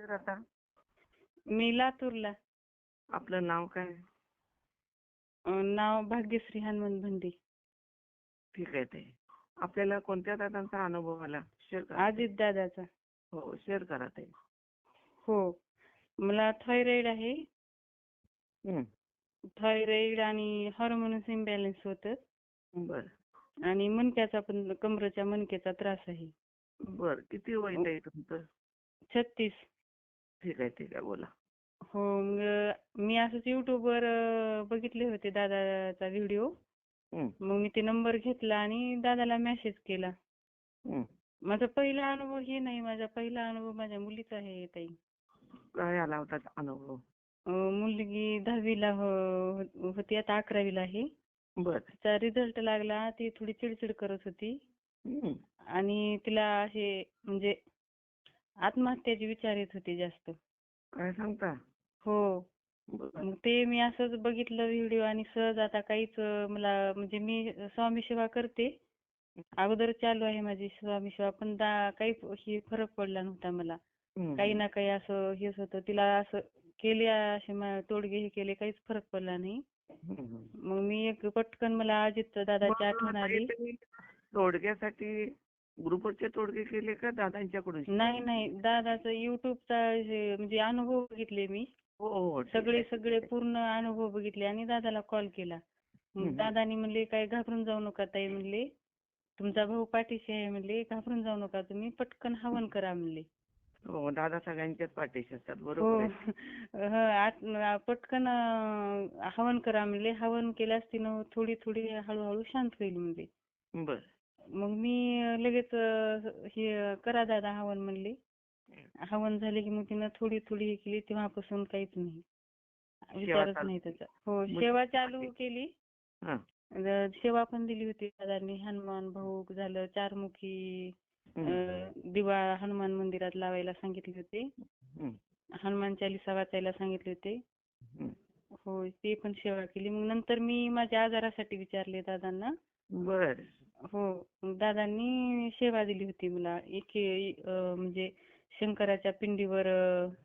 कुठे राहता मी लातूरला आपलं नाव काय अं, नाव भाग्यश्री हनुमंत भंडी. ठीक आहे ते आपल्याला कोणत्या दादांचा अनुभव आला? शेअर करा अजित दादाचा. हो शेअर करा ते हो. मला थायरॉइड आहे. हं, थायरॉइड आणि हार्मोन्स इम्बॅलन्स होतं. बर. आणि मणक्याचा पण कमरेच्या मणक्याचा त्रास आहे. बर. किती वय आहे तुमचं? छत्तीस. ठीक आहे ठीक आहे. बोला. हो मग मी असंच युट्यूबवर बघितले होते दादाचा व्हिडिओ. हं, मग मी ते नंबर घेतला आणि दादाला मेसेज केला. हं. माझा पहिला अनुभव हे नाही माझा पहिला अनुभव माझ्या मुलीचा आहे ताई. काय आला होता अनुभव? अं, मुलगी दहावीला हो- होती आता अकरावीला आहे. बर. तिचा रिझल्ट लागला ती थोडी चिडचिड करत होती. हं, आणि तिला असे म्हणजे आत्महत्याचे विचार येत होते जास्त. काय सांगता? हो. मग ते मी असंच बघितलं व्हिडिओ आणि सहज आता काहीच मला म्हणजे मी स्वामी सेवा करते. अगोदर चालू आहे माझी स्वामी सेवा पण काही हे फरक पडला नव्हता मला. काही ना काही असं हेच होतं. तिला असं केले असे तोडगे हे केले काहीच फरक पडला नाही. मग मी एक पटकन मला अजित दादाची आठवण आली. तोडग्यासाठी ग्रुपवरचे तोडगे केले का दादांच्याकडून? नाही नाही. दादाचं युट्यूबचा हे म्हणजे अनुभव बघितले मी. हो हो ठीक सगळे. सगळे पूर्ण अनुभव बघितले आणि दादाला कॉल. केला. दादानी म्हणले काय घाबरून जाऊ नका ताई म्हणले. तुमचा भाऊ पाठीशी आहे म्हणले. घाबरून जाऊ नका तुम्ही पटकन हवन करा म्हणले. हो दादा सगळ्यांच्याच पाठीशी असतात. हो. बरोबर ह, पटकन हवन करा म्हणले. हवन केल्यास तिनं थोडी थोडी हळूहळू शांत होईल म्हणले. बर. मग मी लगेच हे करा दादा हवन म्हणले. हवन झाले की मग तिनं थोडी थोडी हे केली तेव्हापासून काहीच नाही. विचारच नाही त्याचा. हो मग- सेवा चालू केली. सेवा पण दिली होती दादांनी. हनुमान भाऊ झालं चारमुखी दिवा हनुमान मंदिरात लावायला सांगितले होते. हनुमान चालिसा वाचायला सांगितले होते. हं. हो ते पण सेवा केली. मग नंतर मी माझ्या आजारासाठी विचारले दादांना. बर. हो. दादांनी सेवा दिली होती मला. एक म्हणजे शंकराच्या पिंडीवर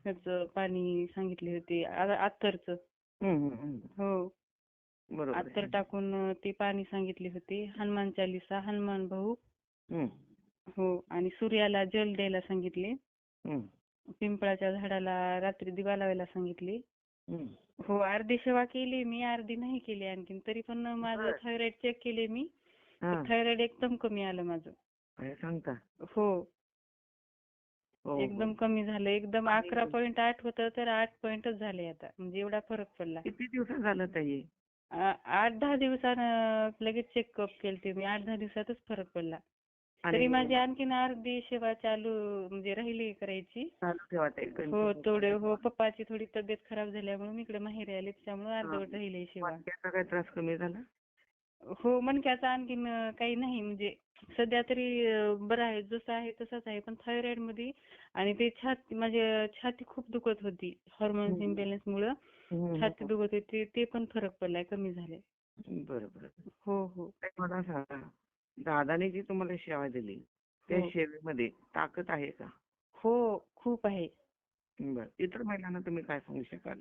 ह्याचं पाणी सांगितले होते. आ- अत्तरचं हं, अत्तर आहे. टाकून ते पाणी सांगितले होते. हनुमान चालिसा हनुमान भाऊ. हं, आणि सूर्याला जल द्यायला सांगितले. पिंपळाच्या झाडाला रात्री दिवा लावायला सांगितले. हं. अर्धी सेवा केली मी अर्धी नाही केली आणखीन. तरी पण माझं बरं. थायरॉइड चेक केले मी. थायरॉइड एकदम कमी आलं माझं. काय सांगता? हो. हो एकदम हो. कमी झालं. एकदम अकरा पॉईंट आठ होतं तर आठ पॉईंटच झाले आता. म्हणजे एवढा फरक पडला. किती दिवसात झालं ताई? आ- आठ दहा दिवसानं लगेच चेकअप केलते मी. आठ दहा दिवसातच फरक पडला. तरी माझी आणखीन अर्धी सेवा चालू म्हणजे राहिली करायची. चालू ठेवा ताई. हो थोडे हो. पप्पाची थोडी तब्येत खराब झाल्यामुळे मी इकडे माहेरी आले त्याच्यामुळे अर्धवट राहिली सेवा. मणक्याचा काय त्रास कमी झाला? हो मणक्याचा आणखीन काही नाही. म्हणजे सध्या तरी बरं आहे जसं आहे तसंच आहे. पण थायरॉइडमध्ये आणि ते छाती माझी छाती खूप दुखत होती. हॉर्मोन्स. इम्बॅलन्स मुळे छाती दुखत होती. ते पण फरक पडलाय कमी झाले हं. बरं बरं. हो हो. मला सांगा. दादाने जी तुम्हाला सेवा दिली त्या हो. सेवेमध्ये ताकद आहे का? हो खूप आहे. बरं. इतर महिलांना तुम्ही काय सांगू शकाल?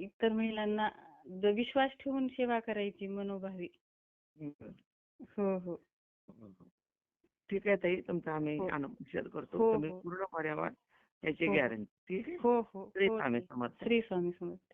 इतर महिलांना विश्वास ठेवून सेवा करायची मनोभावी. हो हो. ठीक आहे ताई तुमचा आम्ही हो. शेअर करतो. हो, तुम्ही हो. पूर्ण पर्यावरण याची. गॅरंटी ठीक आहे? हो हो. श्री स्वामी समर्थ.